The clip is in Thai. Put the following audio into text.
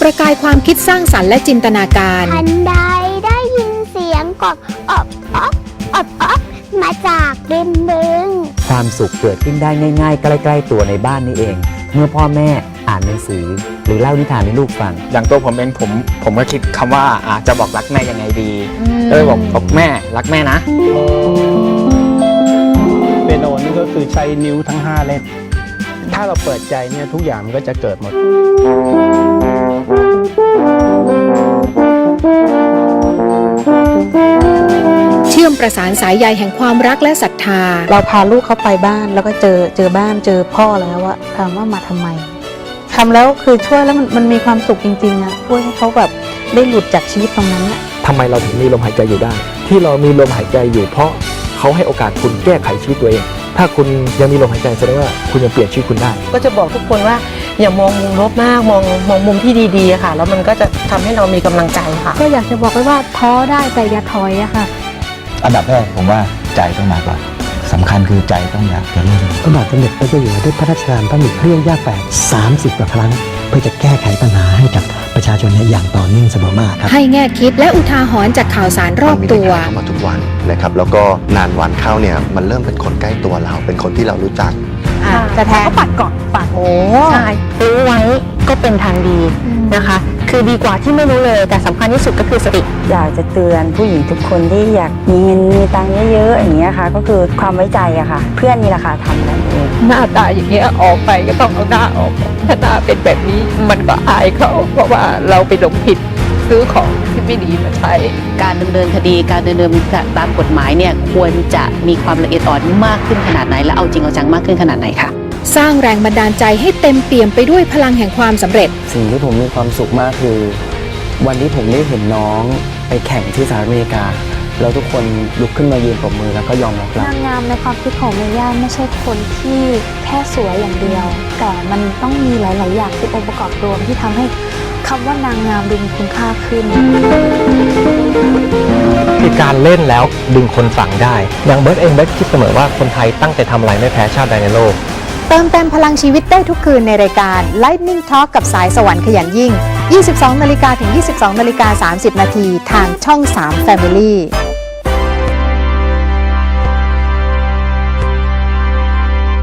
ประกายความคิดสร้างสรรค์และจินตนาการ ทันใดได้ยินเสียงกอบอบอบอบอบมาจากริมบึง ความสุขเกิดขึ้นได้ง่ายๆ ใกล้ๆตัวในบ้านนี่เอง เมื่อพ่อแม่อ่านหนังสือ หรือเล่านิทานให้ลูกฟัง อย่างตัวผมเองผมผมก็คิดคำว่าอาจะบอกรักแม่ยังไงดีก็เลยบอกบอกแม่รักแม่นะ เปียโนนี่ก็คือใช้นิ้วทั้ง 5 เล่มถ้าเราเปิดใจเนี่ยทุกอย่างมันก็จะเกิดหมดเประสานสายใยแห่งความรักและศรัทธา เราพาลูกเขาไปบ้านแล้วก็เจอเจอบ้านเจอพ่อแล้วอะถามว่ามาทำไมทำแล้วคือช่วยแล้วมันมันมีความสุขจริงๆอะช่วยให้เขาแบบได้หลุดจากชีวิตตรงนั้นอะทำไมเราถึงมีลมหายใจอยู่ได้ ที่เรามีลมหายใจอยู่เพราะเขาให้โอกาสคุณแก้ไขชีวิตตัวเอง ถ้าคุณยังมีลมหายใจแสดงว่าคุณยังเปลี่ยนชีวิตคุณได้ ก็จะบอกทุกคนว่าอย่ามองมุมลบมากมองมองมุมที่ดีๆอะค่ะ แล้วมันก็จะทำให้เรามีกำลังใจค่ะ ก็อยากจะบอกไว้ว่าท้อได้แต่อย่าถอยอะค่ะ อันดับแรกผมว่าใจต้องมาก่อนสำคัญคือใจต้องอยากจะเล่นพระบาทสมเด็จพระเจ้าอยู่หัวได้พระราชทานพระบิดเรื่องยากแฝด30 กว่าครั้ง เพื่อจะแก้ไขปัญหาให้กับประชาชนเนี่ยอย่างต่อเนื่องเสมอมาครับให้แง่คิดและอุทาหรณ์จากข่าวสารรอบตัว เข้ามาทุกวันนะครับ แล้วก็นานวันเข้าเนี่ยมันเริ่มเป็นคนใกล้ตัวเรา เป็นคนที่เรารู้จักจะแทนก็ปัดก่อนปัดโอ้ใช่รู้ไว้ก็เป็นทางดีนะคะ คือดีกว่าที่ไม่รู้เลย แต่สำคัญที่สุดก็คือสติ อยากจะเตือนผู้หญิงทุกคนที่อยากมีเงินมีตังค์เยอะๆอย่างเงี้ยค่ะ ก็คือความไว้ใจอะค่ะ เพื่อนนี่แหละค่ะทำนั่นเองหน้าตาอย่างเงี้ยออกไปก็ต้องเอาหน้าออกถ้าหน้าเป็นแบบนี้มันก็อายเขาเพราะว่าเราไปหลงผิดซื้อของที่ไม่ดีมาใช้การดำเนินคดีการดำเนินตามกฎหมายเนี่ยควรจะมีความละเอียดอ่อนมากขึ้นขนาดไหน และเอาจริงเอาจังมากขึ้นขนาดไหนค่ะ สร้างแรงบันดาลใจให้เต็มเปี่ยมไปด้วยพลังแห่งความสำเร็จ สิ่งที่ผมมีความสุขมากคือ วันที่ผมได้เห็นน้องไปแข่งที่สหรัฐอเมริกา แล้วทุกคนลุกขึ้นมายืนปรบมือแล้วก็ยอมรับเรา นางงามในความคิดของเมย่าไม่ใช่คนที่แค่สวยอย่างเดียว แต่มันต้องมีหลาย ๆ อย่างเป็นองค์ประกอบรวมที่ทำให้คำว่านางงามดูมีคุณค่าขึ้น คือการเล่นแล้วดึงคนฟังได้ อย่างเบิร์ดเองเบิร์ดคิดเสมอว่าคนไทยตั้งใจทำอะไรไม่แพ้ชาติใดในโลก เติมเต็มพลังชีวิตได้ทุกคืนในรายการ Lightning Talk กับสายสวรรค์ขยันยิ่ง 22 นาฬิกาถึง 22 นาฬิกา 30 นาทีทางช่อง 3 Family